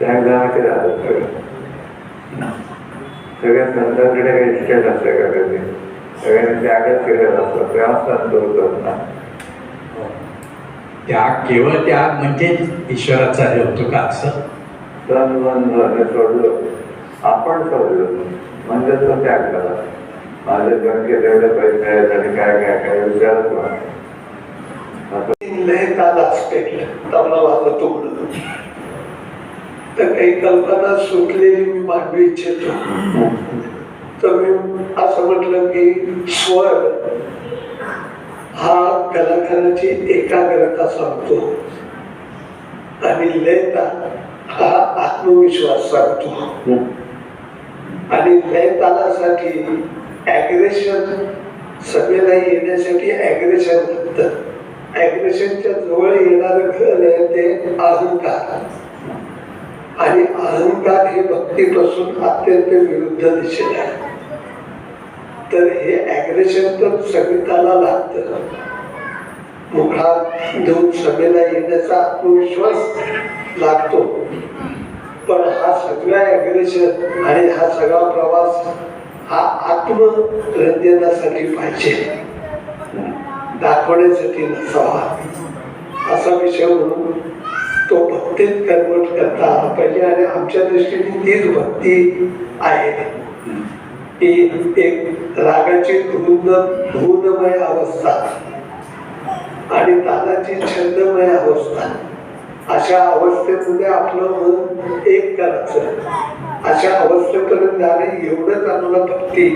त्या गावाचे राहतात सगळं सगळ्या संतांकडे काही इस्टेट असते का कधी? सगळ्यांनी त्यागच केलेला असतो. तेव्हा संत होतात ना. त्याग केवळ त्याग म्हणजे ईश्वराचा हे होतो का असं? तन मन धन सोडलं. आपण सोडलं. म्हणजे तो त्याग झाला. माझे बँकेत एवढे पैसे आहेत आणि काय काय काय विचारत लय असते तबला वाजत उघडलं तर काही कल्पना सुटलेली मी मांडू इच्छितो. तर मी असं म्हटलं की स्वर हा कलाकाराची एकाग्रता सांगतो. आणि लयता हा आत्मविश्वास सांगतो. आणि लय तालासाठी ॲग्रेशन सभेला येण्यासाठी ऍग्रेशन लागतं ॲग्रेशनच्या जवळ येणारं घर आहे ते अहंकार. आणि अहंकार हे भक्तीपासून अत्यंत विरुद्ध दिशेला आहे. तर हे ॲग्रेशन तर संगीताला लागतं. मुखात घेऊन सभेला येण्याचा आत्मविश्वास लागतो. पण हा सगळा ॲग्रेशन आणि हा सगळा प्रवास हा आत्मरंजनासाठी पाहिजे. दाखवण्यासाठी नसावा असा विषय म्हणून तो भक्तीत कन्वर्ट करता आला पाहिजे आणि आमच्या दृष्टीने तीच भक्ती आहे. ती एक रागाची धून धूनमय अवस्था आणि तानाची छंदमय अवस्था. अशा अवस्थेमध्ये आपलं मन एक करायचं. अशा अवस्थेपर्यंत जाणे एवढं चांगलं भक्ती.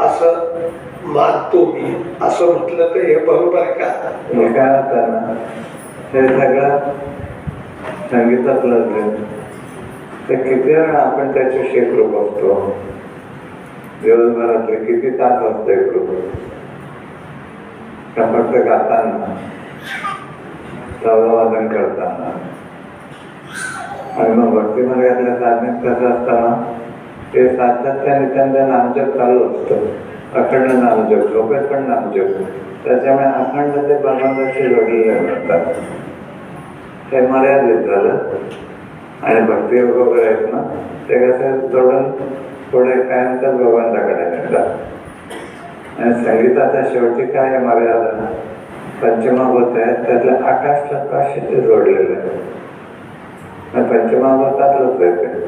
असं मानतो मी. असं म्हटलं तर हे बरोबर आहे का? हे काय होतं ना? हे सगळं सांगितलं तर किती वेळ आपण त्याच्याशी शेकडो बघतो? दिवसभरातले किती तास असतो एक फक्त गाताना सभावादन करताना. आणि मग भक्ती मार्गातल्या साधनेत कसं असताना? ते सातत्याने त्यांना नामजप चालू असतं. अखंड नाम नामजप झोपेत नाम जप. त्याच्यामुळे अखंड ते भगवंताचे जोडलेले म्हणतात हे मर्यादित झालं. आणि भक्तियोग वगैरे आहेत ना ते कसं जोडून पुढे कायमचा भगवंताकडे नेतात. आणि संगीताच्या शेवटी काय आहे मर्यादा? पंचमाभूत आहेत त्यातलं आकाश प्रकाश ते जोडलेलं आहे आणि पंचमाभूतातलंच आहे ते.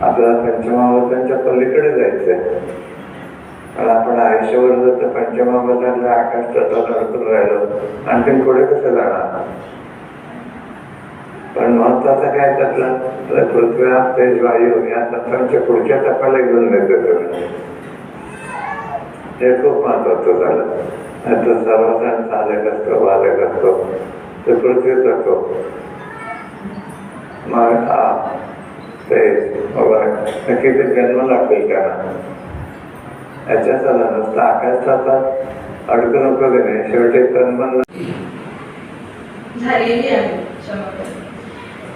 आपल्याला पंचमाभूतांच्या पलीकडे जायचंय. पण आपण आयुष्यावर जर तर पंचमाभूतातल्या आकाश तत्वात अडकून राहिलो. आणखीन पुढे कसं जाणार? पण महत्वाचं काय त्यातलं? तर पृथ्वीला तेज वायू या तत्वांच्या पुढच्या टप्प्याला घेऊन जायचं करणं हे खूप महत्वाचं झालं. नाही तर सर्वजण साधक असतो बालक असतो. ते पृथ्वी तत्व. मग हा ते वगैरे ते जन्म लागतील का याच्याचा नुसतं आकाशाचा अडकू नको नाही शेवटी तन्मन झालेली आहे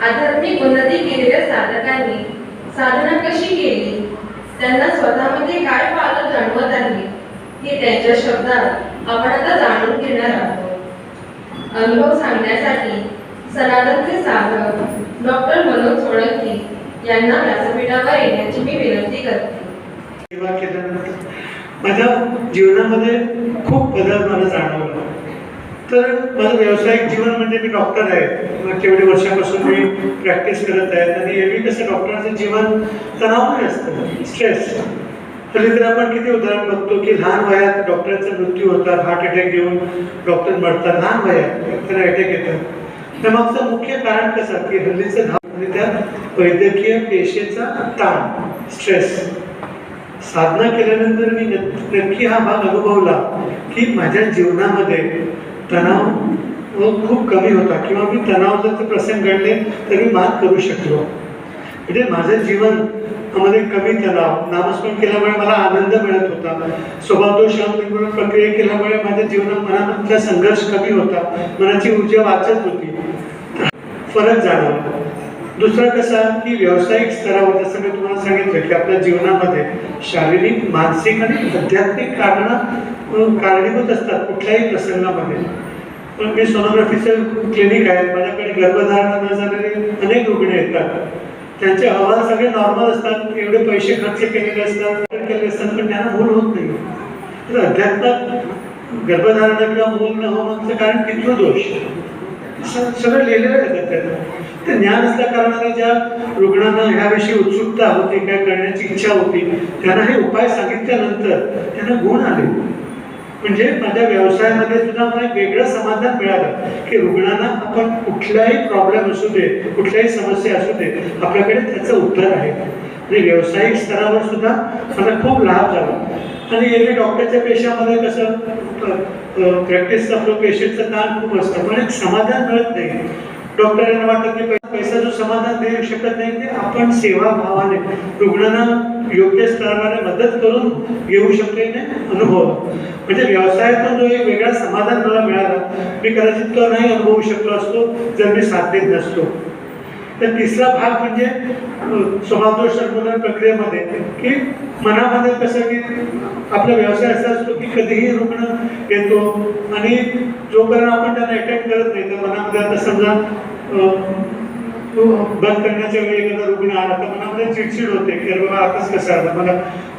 आध्यात्मिक उन्नती केलेल्या साधकांनी साधना कशी केली? त्यांना स्वतःमध्ये काय पावलं जाणवत आहे? हे त्यांच्या शब्दात आपण आता जाणून घेणार आहोत. अनुभव सांगण्यासाठी सनातनचे साधक डॉक्टर मनोज सोळंकी यांना व्यासपीठावर येण्याची मी विनंती करते. सेवा माझ्या जीवनामध्ये खूप बदल मला जाणवला. तर माझं व्यावसायिक जीवन म्हणजे मी डॉक्टर आहे. मग तेवढे वर्षापासून मी प्रॅक्टिस करत आहे. आणि एरवी कसं डॉक्टरांचं जीवन तणावमय असतं. स्ट्रेस तरी तर आपण किती उदाहरण बघतो की लहान वयात डॉक्टरांचा मृत्यू होतात हार्ट अटॅक घेऊन डॉक्टर मरतात. लहान वयात त्यांना अटॅक येतात तर मागचं मुख्य कारण कसं? की हल्लीचं धाव म्हणजे आणि त्यात वैद्यकीय पेशेचा ताण. स्ट्रेस साधना केल्यानंतर मी नक्की हा भाग अनुभवला की माझ्या जीवनामध्ये तणाव खूप कमी होता. किंवा मी तणावाचे प्रसंग घडले तरी मात करू शकलो. म्हणजे माझं जीवनमध्ये कमी तणाव नामस्मरण केल्यामुळे मला आनंद मिळत होता. स्वभावदोष शांतपूर्ण प्रक्रिया केल्यामुळे माझ्या जीवनात मनामधला संघर्ष कमी होता. मनाची ऊर्जा वाचत होती. फरक जाणवला. दुसरं कसा की व्यावसायिक स्तरावर जसं मी तुम्हाला सांगितलं की आपल्या जीवनामध्ये शारीरिक मानसिक आणि आध्यात्मिक कारणं कारणीभूत असतात कुठल्याही प्रसंगामध्ये. पण मी सोनोग्राफीचं क्लिनिक आहे. माझ्याकडे गर्भधारणा न झालेले अनेक रुग्ण येतात. त्यांचे अहवाल सगळे नॉर्मल असतात. एवढे पैसे खर्च केलेले असतात. केलेले असतात पण त्यांना भूल होत नाही. तर अध्यात्मात गर्भधारणा किंवा मूल न होण्याचं कारण पितृदोष सगळं लिहिलेलं आहे त्याच्यात. ते ज्ञान असल्या कारणाने ज्या रुग्णांना ह्याविषयी उत्सुकता होती काय करण्याची इच्छा होती त्यांना हे उपाय सांगितल्यानंतर त्यांना गुण आले. म्हणजे माझ्या व्यवसायामध्ये सुद्धा मला एक वेगळं समाधान मिळालं की रुग्णांना आपण कुठलाही प्रॉब्लेम असू दे कुठल्याही समस्या असू दे आपल्याकडे त्याचं उत्तर आहे. आणि व्यावसायिक स्तरावर सुद्धा मला खूप लाभ झाला. आणि एरवी डॉक्टरच्या पेशामध्ये कसं प्रॅक्टिसचं आपलं पेशंटचं ताण खूप असतं. पण एक समाधान मिळत नाही. डॉक्टरांना वाटत की पैसा जो समाधान देऊ शकत नाही ते आपण सेवा भावाने रुग्णांना योग्य स्तरावर मदत करून घेऊ शकलेने अनुभव. म्हणजे व्यवसायातून जो एक वेगळा समाधान मला मिळाला मी कदाचित तो नाही अनुभवू शकलो असतो जर मी साथ देत नसतो. तर तिसरा भाग म्हणजे अं, स्वभावदोष निर्मूलन प्रक्रियेमध्ये की मनामध्ये कसं की आपला व्यवसाय असा असतो की कधीही रुग्ण येतो आणि जोपर्यंत आपण त्यांना अटेंड करत नाही तर मनामध्ये आता समजा बंद करण्याच्या वेळी एखादा रुग्ण आला तर मनामध्ये चिडचिड होते की बाबा आताच कसं आलं मला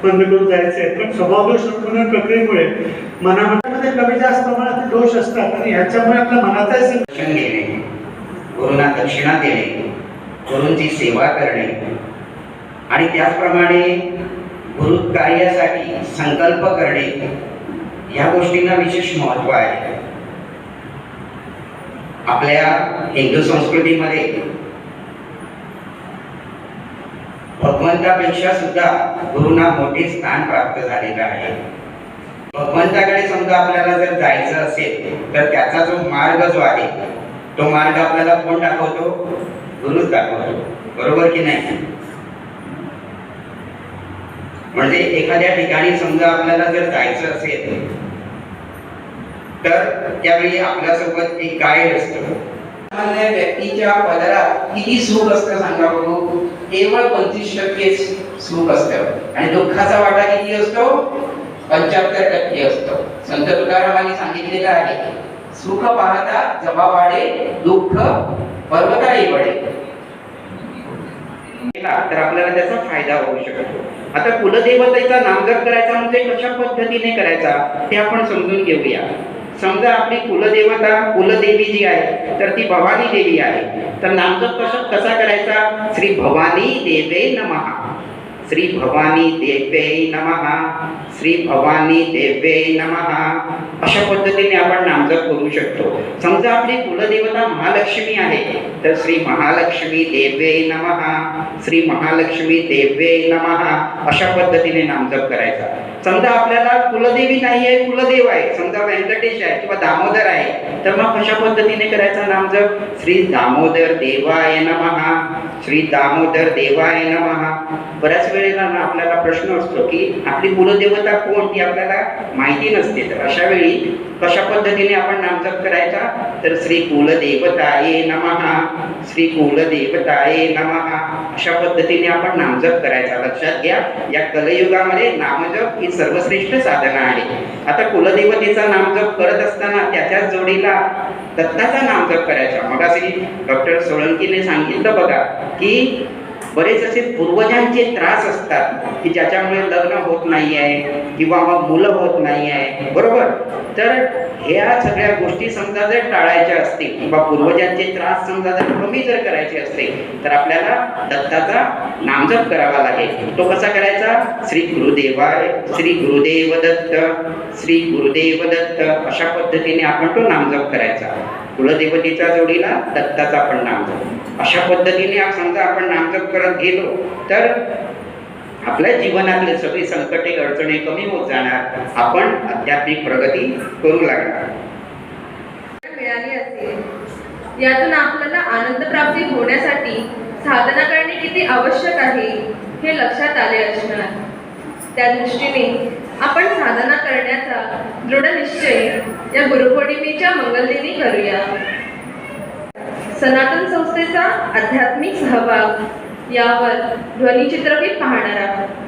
बंद करून जायचं आहे. पण स्वभावदोष निर्मूलन प्रक्रियेमुळे मनामध्ये कमी जास्त प्रमाणात दोष असतात आणि ह्याच्यामुळे आपल्या मनाचाही दर्शन घेणे गुरुंना दक्षिणा देणे. गुरूंची सेवा करणे. आणि त्याचप्रमाणे गुरु कार्यासाठी संकल्प करणे या गोष्टींना विशेष महत्त्व आहे. आपल्या हिंदू संस्कृतीमध्ये भगवंतापेक्षा सुद्धा गुरुंना मोठे स्थान प्राप्त झालेलं आहे. भगवंताकडे समजा आपल्याला जर जायचं असेल तर त्याचा जो मार्ग जो आहे तो मार्ग आपल्याला कोण दाखवतो? गुरुच दाखवतो बरोबर की नाही? म्हणजे एखाद्या ठिकाणी समजा आपल्याला जर जायचं असेल तर त्यावेळी आपल्यासोबत एक गाईड असतो. सामान्य व्यक्तीच्या पदरात किती सुख असतं सांगा बघू. केवळ पंचवीस टक्के सुख असतं. आणि दुःखाचा वाटा किती असतो? पंच्याहत्तर टक्के असतो. संत तुकारामांनी सांगितलेलं आहे सुख पाहता जमा वाढे दुःख पर्वताही पडे. घेतला तर आपल्याला त्याचा फायदा होऊ शकतो. आता कुलदेवतेचा नामजप करायचा म्हणजे कशा पद्धतीने करायचा ते आपण समजून घेऊया. समजा आपली कुलदेवता कुलदेवी जी आहे तर ती भवानी देवी आहे. तर नामजप कसा कसा करायचा? श्री भवानी देवे नमहा श्री भवानी देवे नमः श्री भवानी देवे नमः. अशा पद्धतीने आपण नामजप करू शकतो. समजा आपली कुलदेवता महालक्ष्मी आहे तर श्री महालक्ष्मी देवे नमः श्री महालक्ष्मी देवे नमः. अशा पद्धतीने नामजप करायचा. समजा आपल्याला कुलदेवी नाही आहे कुलदेव आहे. समजा व्यंकटेश आहे किंवा दामोदर आहे तर मग कशा पद्धतीने करायचा नामजप श्री दामोदर देवाय नमहा श्री दामोदर देवाय नमहा बऱ्याच वेळेला ना आपल्याला प्रश्न असतो की आपली कुलदेवता कोण ती आपल्याला माहिती नसते. तर अशा वेळी कशा पद्धतीने आपण नामजप करायचा? तर श्री कुलदेवताये नमहा श्री कुलदेवताये नमहा अशा पद्धतीने आपण नामजप करायचा. लक्षात घ्या या कलयुगामध्ये नामजप ही सर्वश्रेष्ठ साधना आहे. आता कुलदेवतेचा नामजप करत असताना त्याच्याच जोडीला दत्ताचा नामजप करायचा. मग डॉक्टर सोळंकीने सांगितलं बघा की बरेच असे पूर्वजांचे त्रास असतात की ज्याच्यामुळे लग्न होत नाही आहे किंवा मग मुलं होत नाही आहे बरोबर? तर ह्या सगळ्या गोष्टी समजा जर टाळायच्या असतील किंवा पूर्वजांचे त्रास समजा जर कमी जर करायचे असतील तर आपल्याला दत्ताचा नामजप करावा लागेल. तो कसा करायचा? श्री गुरुदेवाय श्री गुरुदेव दत्त श्री गुरुदेव दत्त अशा पद्धतीने आपण तो नामजप करायचा. कुलदेवतेच्या जोडीला दत्ताचा पण नामजप. अशा पद्धतीने समजा आपण नामजप करत गेलो तर आपल्या जीवनातील सगळी संकटे अडचणी कमी होत जाणार. आपण आध्यात्मिक प्रगती करू लागणार. मिळाली असेल. यातून आपल्याला आनंद प्राप्ती होण्यासाठी साधना करणे किती आवश्यक आहे हे लक्षात आले असणार. त्या दृष्टीने आपण साधना करण्याचा दृढ निश्चय या गुरुपौर्णिमेच्या मंगलदिनी करूया. सनातन संस्थेचा आध्यात्मिक सहभाग यावर ध्वनिचित्रफित पाहणार आहोत.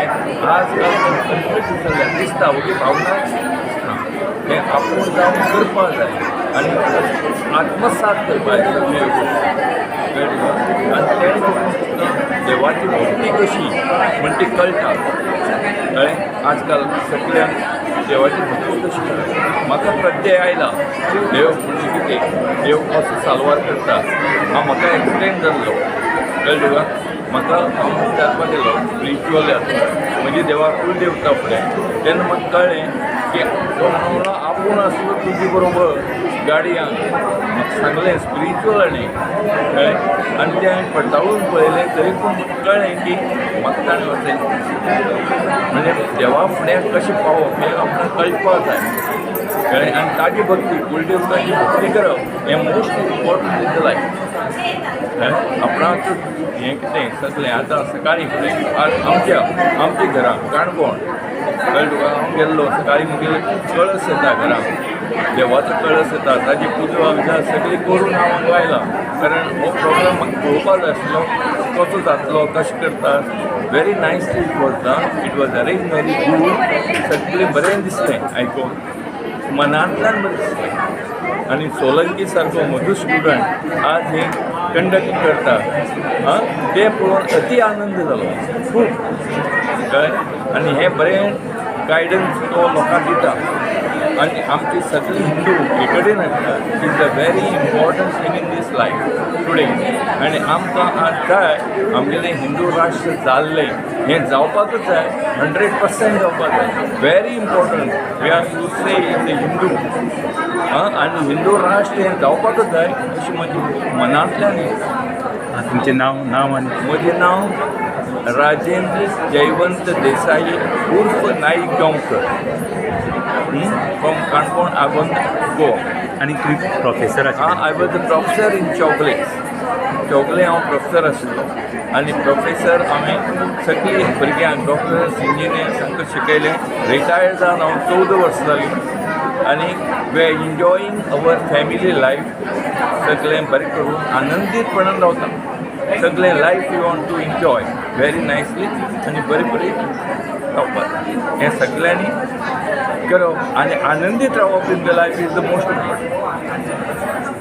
आज काल दिसता ओके भावना दिसना हें आपूण जावन करपाक जाय आनी आत्मसात करपाक जाय आनी तें देवाची भक्ती कशी म्हण ती कळटा कळ्ळें आजकाल सगळ्यांक देवाची भक्ती कशी म्हाका प्रत्यय आयला देव म्हणजे कितें देव कसो सालवार करता हांव म्हाका एक्सप्लेन जाल्लो कळ्ळें तुका म्हाका हांव विचारपाक गेलो स्पिरिच्युअल म्हणजे देवा कुलदेवता फुडें तेन्ना म्हाका कळ्ळें की तो म्हणलो आपूण आसलो तुजे बरोबर गाडयांक म्हाका सांगलें स्पिरिच्युअल न्ही कळ्ळें आनी तें हांवें पडताळून पळयलें तरी पूण म्हाका कळ्ळें की म्हाका ताणें वचें म्हणजे देवा फुडें कशें पावप हें आमकां कळपाक जाय कळ्ळें आनी ताजी भक्ती कुलदेवताची भक्ती करप हें most important in the life आपणाक हें कितें सगलें आतां सकाळीं फुडें आज आमच्या आमच्या घरा काणकोण कळ्ळें तुका हांव गेल्लो सकाळीं मुगेले कळस येता घरा देवाचो कळस येता ताची पुजा विजा सगळी करून हांव हांगा आयलां कारण हो प्रोग्राम म्हाका पळोवपाक जाय आसलो कसो जातलो कशें करता। Very nice it was done it was arrange very good सगळें बरें दिसलें आयकून मनांतल्यान बरें दिसलें आनी सोलंकी सारको म्हजो स्टुडंट आज हे कंडक्ट करता. आं तें पळोवन अती आनंद जालो खूब कळ्ळें आनी हें बरें गायडन्स तो लोकांक दिता आनी आमची सगळी हिंदू हे कडेन आसता is a very important thing in this life today आनी आमकां आज जाय आमगेलें हिंदू राष्ट्र जाल्लें हें जावपाकूच जाय हंड्रेड पर्सेंट जावपाक जाय very important we are to say in the Hindu आनी हिंदू राष्ट्र हें जावपाकूच जाय अशी म्हजी मनांतल्यान तुमचें नांव नांव आनी म्हजें नांव राजेंद्र जयवंत देसाई उर्फ नाईक गांवकर फ्रॉम काणकोण आगोंद गोवा आनी तुमी प्रोफेसर हां I was a professor in Chougule Chougule हांव प्रोफेसर आशिल्लो आनी प्रोफेसर हांवें सगळीं भुरग्यांक डॉक्टर्स इंजिनियर्स तांकां शिकयलें रिटायर्ड जावन हांव चवदा वर्सां जालीं आनी we enjoying our family life सगळें बरें करून आनंदीतपणान रावता सगळें life you want to enjoy very nicely आनी बरें बरें रावपाक हें सगळ्यांनी करप आनी आनंदीत रावप in the life is the most important